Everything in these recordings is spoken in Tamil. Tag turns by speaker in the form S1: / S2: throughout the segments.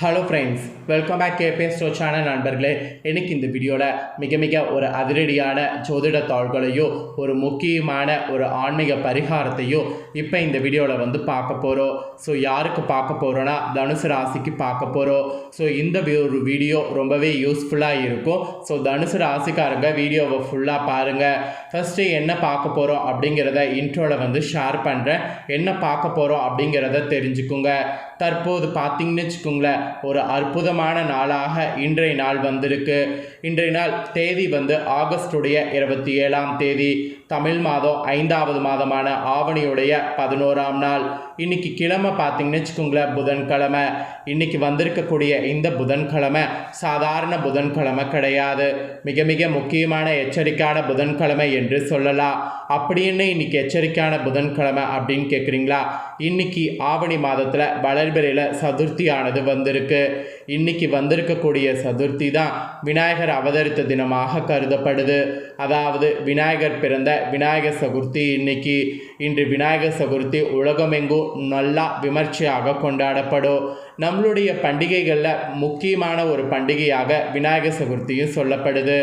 S1: ஹலோ ஃப்ரெண்ட்ஸ் வெல்கம் பேக் கேபே ஸ்டோச்சான நண்பர்களே. எனக்கு இந்த வீடியோவில் மிக மிக ஒரு அதிரடியான ஜோதிட தாள்களையோ ஒரு முக்கியமான ஒரு ஆன்மீக பரிகாரத்தையோ இப்போ இந்த வீடியோவில் வந்து பார்க்க போகிறோம் ஸோ யாருக்கு பார்க்க போகிறோன்னா தனுசு ராசிக்கு பார்க்க போகிறோம் ஸோ இந்த ஒரு வீடியோ ரொம்பவே யூஸ்ஃபுல்லாக இருக்கும். ஸோ தனுசு ராசிக்காரங்க வீடியோவை ஃபுல்லாக பாருங்கள் ஃபஸ்ட்டு என்ன பார்க்க போகிறோம் அப்படிங்கிறத இன்ட்ரோவில் வந்து ஷேர் பண்ணுறேன் என்ன பார்க்க போகிறோம் அப்படிங்கிறத தெரிஞ்சுக்குங்க. தற்போது பார்த்தீங்கன்னு வச்சுக்கோங்களேன் ஒரு அற்புதமான நாளாக இன்றைய நாள் வந்திருக்கு. இன்றைய நாள் தேதி வந்து ஆகஸ்டுடைய இருபத்தி ஏழாம் தேதி. தமிழ் மாதம் ஐந்தாவது மாதமான ஆவணியுடைய பதினோராம் நாள். இன்னைக்கு கிழமை பார்த்தீங்கன்னு வச்சுக்கோங்களேன் புதன்கிழமை. இன்னைக்கு வந்திருக்கக்கூடிய இந்த புதன்கிழமை சாதாரண புதன்கிழமை கிடையாது. மிக மிக முக்கியமான எச்சரிக்கையான புதன்கிழமை என்று சொல்லலாம். அப்படின்னு இன்னைக்கு எச்சரிக்கையான புதன்கிழமை அப்படின்னு கேட்குறீங்களா இன்னைக்கு ஆவணி மாதத்தில் வளர்பிறையில் சதுர்த்தியானது வந்திருக்கு. இன்னைக்கு வந்திருக்கக்கூடிய சதுர்த்தி தான் விநாயகர் அவதரித்த தினமாக கருதப்படுது. அதாவது விநாயகர் பிறந்த விநாயகர் சதுர்த்தி இன்னைக்கு. இன்று விநாயகர் சதுர்த்தி உலகமெங்கும் நல்லா விமர்சையாக கொண்டாடப்படும். நம்மளுடைய பண்டிகைகளில் முக்கியமான ஒரு பண்டிகையாக விநாயகர் சதுர்த்தியும் சொல்லப்படுது.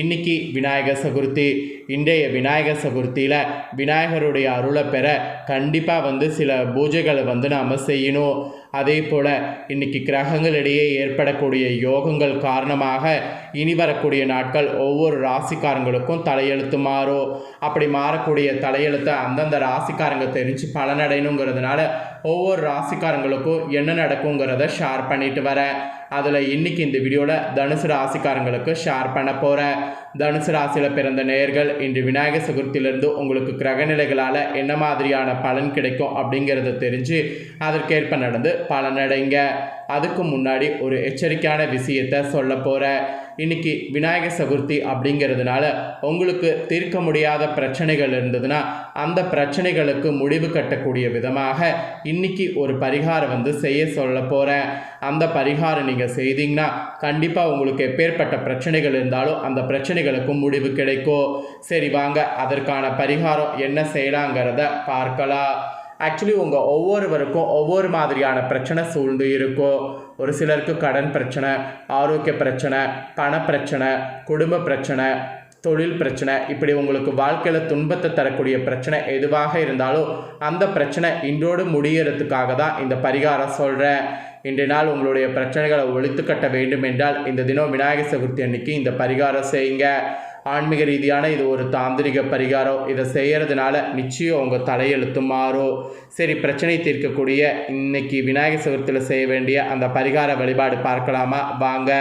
S1: இன்னைக்கு விநாயகர் சதுர்த்தி. இன்றைய விநாயகர் சதுர்த்தியில் விநாயகருடைய அருளை பெற கண்டிப்பாக வந்து சில பூஜைகளை வந்து நாம் செய்யணும். அதே போல் இன்னைக்கு கிரகங்களிடையே ஏற்படக்கூடிய யோகங்கள் காரணமாக இனி வரக்கூடிய நாட்கள் ஒவ்வொரு ராசிக்காரங்களுக்கும் தலையெழுத்து மாறும். அப்படி மாறக்கூடிய தலையெழுத்தை அந்தந்த ராசிக்காரங்க தெரிஞ்சு பலனடையணுங்கிறதுனால ஒவ்வொரு ராசிக்காரங்களுக்கும் என்ன நடக்குங்கிறத ஷேர் பண்ணிட்டு வரேன். அதில் இன்னைக்கு இந்த வீடியோவில் தனுசு ராசிக்காரங்களுக்கு ஷேர் பண்ண போகிறேன் தனுசு ராசியில் பிறந்த நேர்கள் இன்று விநாயகர் சதுர்த்தியிலிருந்து உங்களுக்கு கிரகநிலைகளால் என்ன மாதிரியான பலன் கிடைக்கும் அப்படிங்கிறத தெரிஞ்சு அதற்கேற்ப நடந்து பலனடைங்க. அதுக்கு முன்னாடி ஒரு எச்சரிக்கையான விஷயத்தை சொல்ல போகிறேன் இன்னைக்கு விநாயகர் சதுர்த்தி அப்படிங்கிறதுனால உங்களுக்கு தீர்க்க முடியாத பிரச்சனைகள் இருந்ததுன்னா அந்த பிரச்சனைகளுக்கு முடிவு கட்டக்கூடிய விதமாக இன்னைக்கு ஒரு பரிகாரம் வந்து செய்ய சொல்ல போகிறேன் அந்த பரிகாரம் நீங்கள் செய்தீங்கன்னா கண்டிப்பாக உங்களுக்கு எப்பேற்பட்ட பிரச்சனைகள் இருந்தாலும் அந்த பிரச்சனைகளுக்கும் முடிவு கிடைக்கும். சரி வாங்க அதற்கான பரிகாரம் என்ன செய்யலாங்கிறத பார்க்கலாம். ஆக்சுவலி உங்கள் ஒவ்வொருவருக்கும் ஒவ்வொரு மாதிரியான பிரச்சனை சூழ்ந்து இருக்கும் ஒரு சிலருக்கு கடன் பிரச்சனை ஆரோக்கிய பிரச்சனை பண பிரச்சனை குடும்ப பிரச்சனை தொழில் பிரச்சனை. இப்படி உங்களுக்கு வாழ்க்கையில் துன்பத்தை தரக்கூடிய பிரச்சனை எதுவாக இருந்தாலும் அந்த பிரச்சனை இன்றோடு முடியறதுக்காக தான் இந்த பரிகாரம் சொல்கிறேன் இன்றைய நாள் உங்களுடைய பிரச்சனைகளை ஒழித்து கட்ட வேண்டும் என்றால் இந்த தினம் விநாயகர் சதுர்த்தி அன்னைக்கு இந்த பரிகாரம் செய்யுங்க. ஆன்மீக ரீதியான இது ஒரு தாந்திரிக பரிகாரம். இதை செய்கிறதுனால நிச்சயம் உங்கள் தலையெழுத்து மாறும். சரி பிரச்சனை தீர்க்கக்கூடிய இன்னைக்கு விநாயகர் சதுர்த்தியில் செய்ய வேண்டிய அந்த பரிகார வழிபாடு பார்க்கலாமா? வாங்க.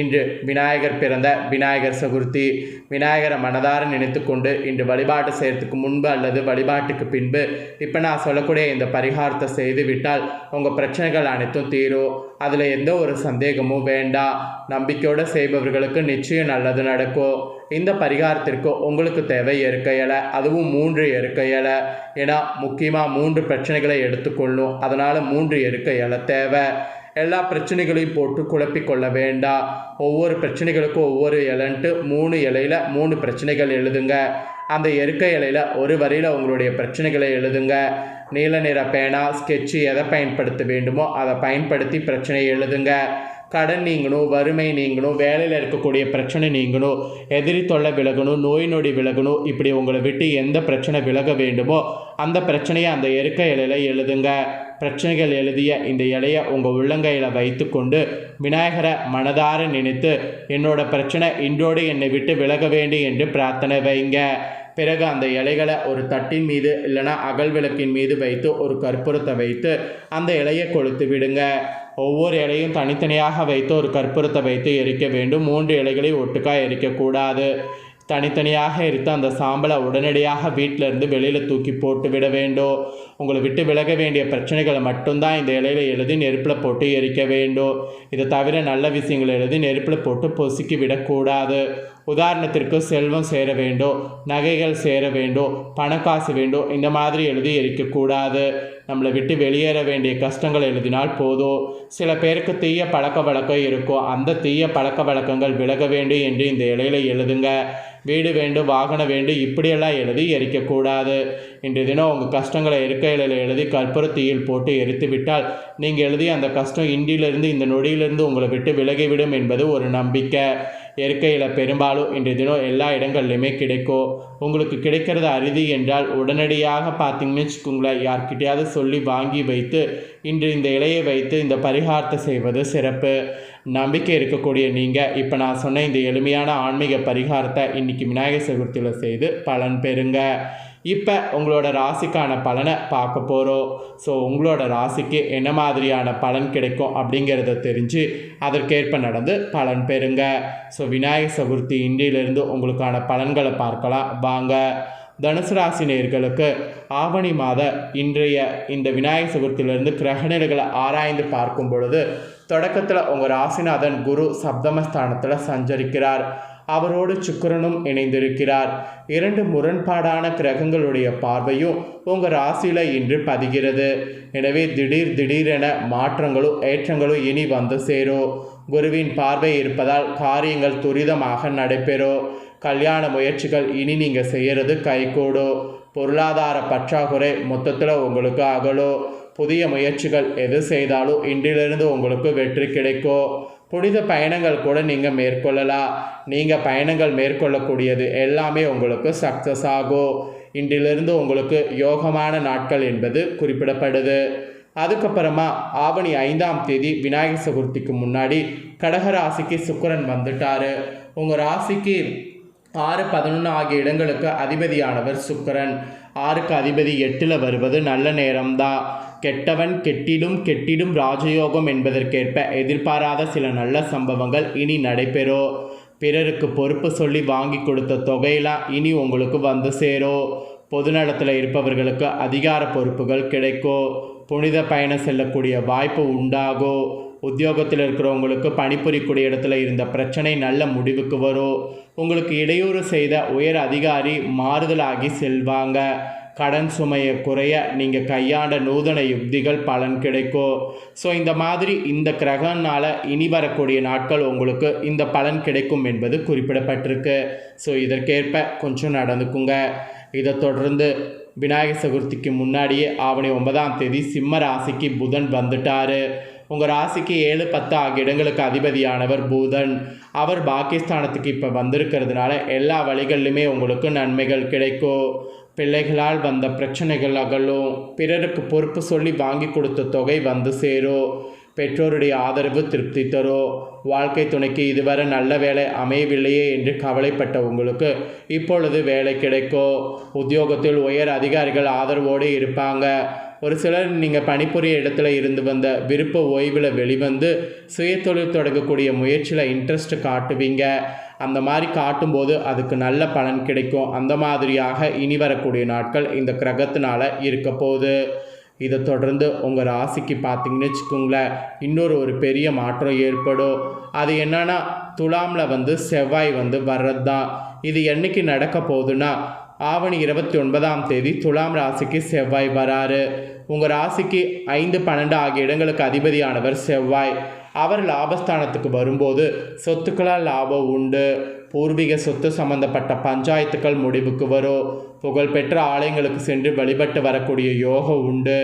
S1: இன்று விநாயகர் பிறந்த விநாயகர் சதுர்த்தி. விநாயகரை மனதார நினைத்து கொண்டு இன்று வழிபாடு செய்கிறதுக்கு முன்பு அல்லது வழிபாட்டுக்கு பின்பு இப்போ நான் சொல்லக்கூடிய இந்த பரிகாரத்தை செய்து விட்டால் உங்கள் பிரச்சனைகள் அனைத்தும் தீரும். அதில் எந்த ஒரு சந்தேகமும் வேண்டாம். நம்பிக்கையோடு செய்பவர்களுக்கு நிச்சயம் நல்லது நடக்கும். இந்த பரிகாரத்திற்கு உங்களுக்கு தேவை எருக்க இலை அதுவும் மூன்று எருக்க இலை. ஏன்னா முக்கியமாக மூன்று பிரச்சனைகளை எடுத்துக்கொள்ளும். அதனால் மூன்று எருக்க இலை தேவை. எல்லா பிரச்சனைகளையும் போட்டு குழப்பிக்கொள்ள வேண்டாம். ஒவ்வொரு பிரச்சனைகளுக்கும் ஒவ்வொரு இலைன்ட்டு மூணு இலையில மூணு பிரச்சனைகள் எழுதுங்க. அந்த எருக்க இலையில ஒரு வரியில் உங்களுடைய பிரச்சனைகளை எழுதுங்க. நீல நிற பேனா ஸ்கெட்சு எதை பயன்படுத்த வேண்டுமோ அதை பயன்படுத்தி பிரச்சனையை எழுதுங்க. கடன் நீங்கணும் வறுமை நீங்கணும் வேலையில் இருக்கக்கூடிய பிரச்சனை நீங்கணும் எதிரி தொல்லை விலகணும் நோய் நொடி விலகணும் இப்படி உங்களை விட்டு எந்த பிரச்சனை விலக வேண்டுமோ அந்த பிரச்சனையை அந்த இருக்க இலையில எழுதுங்க. பிரச்சனைகள் எழுதிய இந்த இலையை உங்கள் உள்ளங்கையில் வைத்துக்கொண்டு விநாயகரை மனதார நினைத்து என்னோட பிரச்சனை இன்றோடு என்னை விட்டு விலக வேண்டும் என்று பிரார்த்தனை வைங்க. பிறகு அந்த இலைகளை ஒரு தட்டின் மீது இல்லைனா அகல் விளக்கின் மீது வைத்து ஒரு கற்பூரத்தை வைத்து அந்த இலையை கொளுத்து விடுங்க. ஒவ்வொரு இலையும் தனித்தனியாக வைத்து ஒரு கற்பூரத்தை வைத்து எரிக்க வேண்டும். மூன்று இலைகளை ஒட்டுக்கா எரிக்கக்கூடாது. தனித்தனியாக எரித்து அந்த சாம்பலை உடனடியாக வீட்டிலேருந்து வெளியில் தூக்கி போட்டு விட வேண்டும். உங்களை விட்டு விலக வேண்டிய பிரச்சனைகளை மட்டும்தான் இந்த இலையில எழுதி நெருப்பில் போட்டு எரிக்க வேண்டும். இதை தவிர நல்ல விஷயங்களை எழுதி நெருப்பில் போட்டு பொசுக்கி விடக்கூடாது. உதாரணத்திற்கு செல்வம் சேர வேண்டும் நகைகள் சேர வேண்டும் பணக்காசு வேண்டும் இந்த மாதிரி எழுதி எரிக்கக்கூடாது. நம்மளை விட்டு வெளியேற வேண்டிய கஷ்டங்கள் எழுதினால் போதும் சில பேருக்கு தீய பழக்க வழக்கம் இருக்கும். அந்த தீய பழக்க வழக்கங்கள் விலக வேண்டும் என்று இந்த இலையில எழுதுங்க. வீடு வேண்டும் வாகனம் வேண்டும் இப்படியெல்லாம் எழுதி எரிக்கக்கூடாது இன்றைய தினம் உங்கள் கஷ்டங்களை இருக்கையில் எழுதி கற்பூரத்தீயில் போட்டு எரித்து விட்டால் நீங்கள் எழுதிய அந்த கஷ்டம் இன்றிலிருந்து இந்த நொடியிலிருந்து உங்களை விட்டு விலகிவிடும் என்பது ஒரு நம்பிக்கை. இயற்கையில் பெரும்பாலும் இன்றைய தினம் எல்லா இடங்கள்லையுமே கிடைக்கும் உங்களுக்கு கிடைக்கிறது அரிதி என்றால் உடனடியாக பார்த்தீங்கன்னு வச்சுக்கோங்களேன். யார்கிட்டயாவது சொல்லி வாங்கி வைத்து இன்று இந்த இலையை வைத்து இந்த பரிகாரத்தை செய்வது சிறப்பு. நம்பிக்கை இருக்கக்கூடிய நீங்கள் இப்போ நான் சொன்ன இந்த எளிமையான ஆன்மீக பரிகாரத்தை இன்றைக்கி விநாயகர் சதுர்த்தியில் செய்து பலன் பெறுங்க. இப்போ உங்களோட ராசிக்கான பலனை பார்க்க போகிறோம் ஸோ உங்களோட ராசிக்கு என்ன மாதிரியான பலன் கிடைக்கும் அப்படிங்கிறத தெரிஞ்சு அதற்கேற்ப நடந்து பலன் பெறுங்க. ஸோ விநாயகர் சதுர்த்தி இன்றிலிருந்து உங்களுக்கான பலன்களை பார்க்கலாம். வாங்க. தனுசு ராசி நேர்களுக்கு ஆவணி மாத இன்றைய இந்த விநாயகர் சதுர்த்தியிலிருந்து கிரகணர்களை ஆராய்ந்து பார்க்கும் பொழுது தொடக்கத்தில் உங்கள் ராசிநாதன் குரு சப்தமஸ்தானத்தில் சஞ்சரிக்கிறார். அவரோடு சுக்கரனும் இணைந்திருக்கிறார். இரண்டு முரண்பாடான கிரகங்களுடைய பார்வையும் உங்கள் ராசியில் இன்று பதிகிறது. எனவே திடீர் திடீரென மாற்றங்களும் ஏற்றங்களும் இனி வந்து சேரும் குருவின் பார்வை இருப்பதால் காரியங்கள் துரிதமாக நடைபெறும் கல்யாண முயற்சிகள் இனி நீங்கள் செய்கிறது கைகூடும் பொருளாதார பற்றாக்குறை மொத்தத்தில் உங்களுக்கு அகலும் புதிய முயற்சிகள் எது செய்தாலும் இன்றிலிருந்து உங்களுக்கு வெற்றி கிடைக்கும் புனித பயணங்கள் கூட நீங்கள் மேற்கொள்ளலாம். நீங்கள் பயணங்கள் மேற்கொள்ளக்கூடியது எல்லாமே உங்களுக்கு சக்ஸஸ் ஆகும். இன்றிலிருந்து உங்களுக்கு யோகமான நாட்கள் என்பது குறிப்பிடப்படுது. அதுக்கப்புறமா ஆவணி ஐந்தாம் தேதி விநாயகர் சதுர்த்திக்கு முன்னாடி கடகராசிக்கு ராசிக்கு சுக்கிரன் வந்துட்டாரு. உங்கள் ராசிக்கு ஆறு பதினொன்று ஆகிய இடங்களுக்கு அதிபதியானவர் சுக்கரன். ஆறுக்கு அதிபதி எட்டில் வருவது நல்ல நேரம்தான். கெட்டவன் கெட்டிடும் கெட்டிடும் ராஜயோகம் என்பதற்கேற்ப எதிர்பாராத சில நல்ல சம்பவங்கள் இனி நடைபெறும் பிறருக்கு பொறுப்பு சொல்லி வாங்கி கொடுத்த தொகையெல்லாம் இனி உங்களுக்கு வந்து சேரும் பொதுநலத்தில் இருப்பவர்களுக்கு அதிகார பொறுப்புகள் கிடைக்கும் புனித பயணம் செல்லக்கூடிய வாய்ப்பு உண்டாகும் உத்தியோகத்தில் இருக்கிறவங்களுக்கு பணிபுரியக்கூடிய இடத்துல இருந்த பிரச்சனை நல்ல முடிவுக்கு வரும் உங்களுக்கு இடையூறு செய்த உயர் அதிகாரி மாறுதலாகி செல்வாங்க. கடன் சுமையை குறைய நீங்கள் கையாண்ட நூதன யுக்திகள் பலன் கிடைக்கும். ஸோ இந்த மாதிரி இந்த கிரகனால் இனி வரக்கூடிய நாட்கள் உங்களுக்கு இந்த பலன் கிடைக்கும் என்பது குறிப்பிடப்பட்டிருக்கு. ஸோ இதற்கேற்ப கொஞ்சம் நடந்துக்குங்க. இதை தொடர்ந்து விநாயகர் சதுர்த்திக்கு முன்னாடியே ஆவணி ஒன்பதாம் தேதி சிம்ம ராசிக்கு புதன் வந்துட்டார். உங்கள் ராசிக்கு ஏழு பத்து ஆகிய இடங்களுக்கு அதிபதியானவர் பூதன். அவர் பாகிஸ்தானத்துக்கு இப்போ வந்திருக்கிறதுனால எல்லா வழிகள்லையுமே உங்களுக்கு நன்மைகள் கிடைக்கும். பிள்ளைகளால் வந்த பிரச்சனைகள் அகலும். பிறருக்கு பொறுப்பு சொல்லி வாங்கி கொடுத்த தொகை வந்து சேரும் பெற்றோருடைய ஆதரவு திருப்தி தரும் வாழ்க்கை துணைக்கு இதுவரை நல்ல வேலை அமையவில்லையே என்று கவலைப்பட்ட உங்களுக்கு இப்பொழுது வேலை கிடைக்கும் உத்தியோகத்தில் உயர் அதிகாரிகள் ஆதரவோடு இருப்பாங்க. ஒரு சிலர் நீங்கள் பணிபுரிய இடத்துல இருந்து வந்த விருப்ப ஓய்வில் வெளிவந்து சுயதொழில் தொடங்கக்கூடிய முயற்சியில் இன்ட்ரெஸ்ட் காட்டுவீங்க. அந்த மாதிரி காட்டும்போது அதுக்கு நல்ல பலன் கிடைக்கும். அந்த மாதிரியாக இனி வரக்கூடிய நாட்கள் இந்த கிரகத்தினால் இருக்க போகுது. இதை தொடர்ந்து உங்கள் ராசிக்கு பார்த்தீங்கன்னு வச்சுக்கோங்களேன் இன்னொரு ஒரு பெரிய மாற்றம் ஏற்படும். அது என்னென்னா துலாமில் வந்து செவ்வாய் வந்து வர்றது தான் இது என்னைக்கு நடக்க போகுதுன்னா ஆவணி இருபத்தி ஒன்பதாம் தேதி துலாம் ராசிக்கு செவ்வாய் வராரு. உங்கள் ராசிக்கு ஐந்து பன்னெண்டு ஆகிய இடங்களுக்கு அதிபதியானவர் செவ்வாய். அவர் லாபஸ்தானத்துக்கு வரும்போது சொத்துக்களால் லாபம் உண்டு. பூர்வீக சொத்து சம்பந்தப்பட்ட பஞ்சாயத்துக்கள் முடிவுக்கு வரும் புகழ்பெற்ற ஆலயங்களுக்கு சென்று வழிபட்டு வரக்கூடிய யோகம் உண்டு.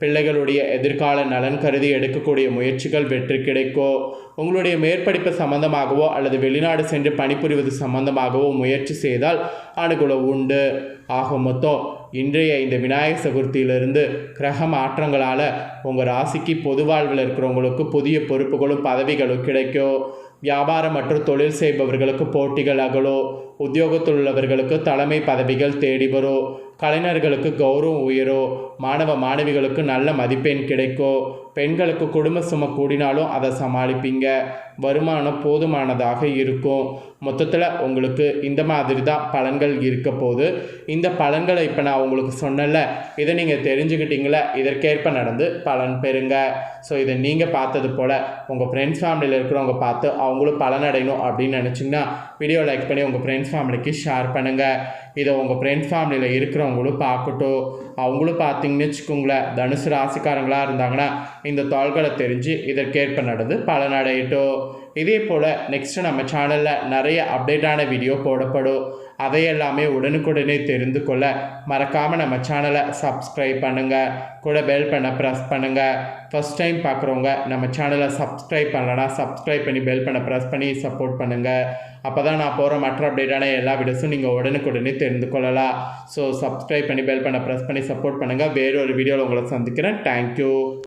S1: பிள்ளைகளுடைய எதிர்கால நலன் கருதி எடுக்கக்கூடிய முயற்சிகள் வெற்றி கிடைக்கும் உங்களுடைய மேற்படிப்பு சம்பந்தமாகவோ அல்லது வெளிநாடு சென்று பணிபுரிவது சம்பந்தமாகவோ முயற்சி செய்தால் அனுகூலம் உண்டு. ஆக மொத்தம் இன்றைய இந்த விநாயகர் சதுர்த்தியிலிருந்து கிரக மாற்றங்களால் உங்கள் ராசிக்கு பொது வாழ்வில் இருக்கிறவங்களுக்கு புதிய பொறுப்புகளும் பதவிகளும் கிடைக்கும் வியாபாரம் மற்றும் தொழில் செய்பவர்களுக்கு போட்டிகள் அகலோ உத்தியோகத்தில் உள்ளவர்களுக்கு தலைமை பதவிகள் தேடி வரும் கலைஞர்களுக்கு கௌரவம் உயரும் மாணவ மாணவிகளுக்கு நல்ல மதிப்பெண் கிடைக்கும் பெண்களுக்கு குடும்ப சுமை கூடினாலும் அதை சமாளிப்பீங்க. வருமானம் போதுமானதாக இருக்கும். மொத்தத்தில் உங்களுக்கு இந்த மாதிரி தான் பலன்கள் இருக்க போது இந்த பலன்களை இப்போ நான் உங்களுக்கு சொன்னல இதை நீங்கள் தெரிஞ்சுக்கிட்டீங்களே இதற்கேற்ப நடந்து பலன் பெறுங்க. ஸோ இதை நீங்கள் பார்த்தது போல் உங்கள் ஃப்ரெண்ட்ஸ் ஃபேமிலியில் இருக்கிறவங்க பார்த்து அவங்களும் பலனடையணும் அப்படின்னு நினச்சிங்கன்னா வீடியோ லைக் பண்ணி உங்கள் ஃப்ரெண்ட்ஸ் ஃபேமிலிக்கு ஷேர் பண்ணுங்கள் இதை உங்கள் ஃப்ரெண்ட்ஸ் ஃபேமிலியில் இருக்கிறவங்களும் பார்க்கட்டும். அவங்களும் பார்த்தீங்கன்னு வச்சுக்கோங்களேன் தனுசு ராசிக்காரங்களாக இருந்தாங்கன்னா இந்த தாள்களை தெரிஞ்சு இதற்கேற்ப நடந்து பலனடையட்டும் இதே போல் நெக்ஸ்ட்டு நம்ம சேனலில் நிறைய அப்டேட்டான வீடியோ போடப்படும். அதையெல்லாமே உடனுக்குடனே தெரிந்து கொள்ள மறக்காமல் நம்ம சேனலை சப்ஸ்கிரைப் பண்ணுங்கள் கூட பெல் பண்ண ப்ரெஸ் பண்ணுங்கள் ஃபஸ்ட் டைம் பார்க்குறவங்க நம்ம சேனலை சப்ஸ்கிரைப் பண்ணலனா சப்ஸ்கிரைப் பண்ணி பெல் பண்ண ப்ரெஸ் பண்ணி சப்போர்ட் பண்ணுங்கள் அப்போ தான் நான் போகிற மற்ற அப்டேட்டான எல்லா வீடியோஸும் நீங்கள் உடனுக்குடனே தெரிந்து கொள்ளலாம். ஸோ சப்ஸ்கிரைப் பண்ணி பெல் பண்ண ப்ரெஸ் பண்ணி சப்போர்ட் பண்ணுங்கள் வேறொரு வீடியோவில் உங்களை சந்திக்கிறேன். தேங்க்யூ